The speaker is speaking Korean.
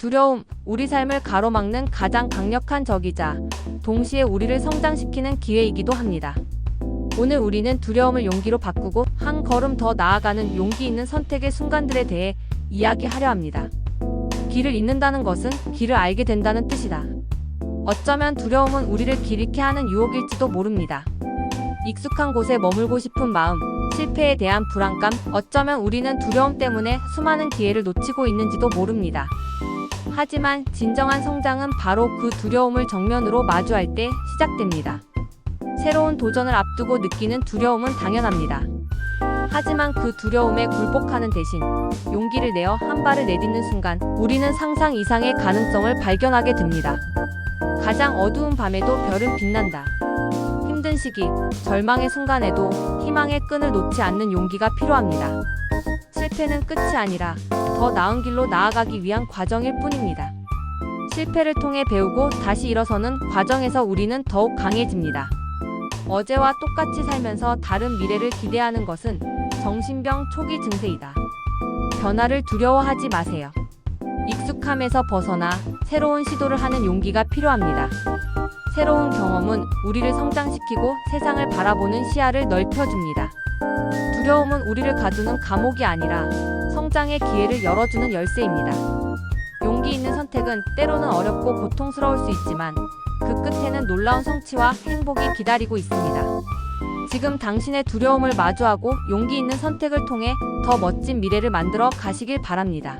두려움, 우리 삶을 가로막는 가장 강력한 적이자 동시에 우리를 성장시키는 기회이기도 합니다. 오늘 우리는 두려움을 용기로 바꾸고 한 걸음 더 나아가는 용기 있는 선택의 순간들에 대해 이야기하려 합니다. 길을 잃는다는 것은 길을 알게 된다는 뜻이다. 어쩌면 두려움은 우리를 길 잃게 하는 유혹일지도 모릅니다. 익숙한 곳에 머물고 싶은 마음, 실패에 대한 불안감, 어쩌면 우리는 두려움 때문에 수많은 기회를 놓치고 있는지도 모릅니다. 하지만 진정한 성장은 바로 그 두려움을 정면으로 마주할 때 시작됩니다. 새로운 도전을 앞두고 느끼는 두려움은 당연합니다. 하지만 그 두려움에 굴복하는 대신 용기를 내어 한 발을 내딛는 순간 우리는 상상 이상의 가능성을 발견하게 됩니다. 가장 어두운 밤에도 별은 빛난다. 힘든 시기, 절망의 순간에도 희망의 끈을 놓지 않는 용기가 필요합니다. 실패는 끝이 아니라 더 나은 길로 나아가기 위한 과정일 뿐입니다. 실패를 통해 배우고 다시 일어서는 과정에서 우리는 더욱 강해집니다. 어제와 똑같이 살면서 다른 미래를 기대하는 것은 정신병 초기 증세이다. 변화를 두려워하지 마세요. 익숙함에서 벗어나 새로운 시도를 하는 용기가 필요합니다. 새로운 경험은 우리를 성장시키고 세상을 바라보는 시야를 넓혀줍니다. 두려움은 우리를 가두는 감옥이 아니라 성장의 기회를 열어주는 열쇠입니다. 용기 있는 선택은 때로는 어렵고 고통스러울 수 있지만 그 끝에는 놀라운 성취와 행복이 기다리고 있습니다. 지금 당신의 두려움을 마주하고 용기 있는 선택을 통해 더 멋진 미래를 만들어 가시길 바랍니다.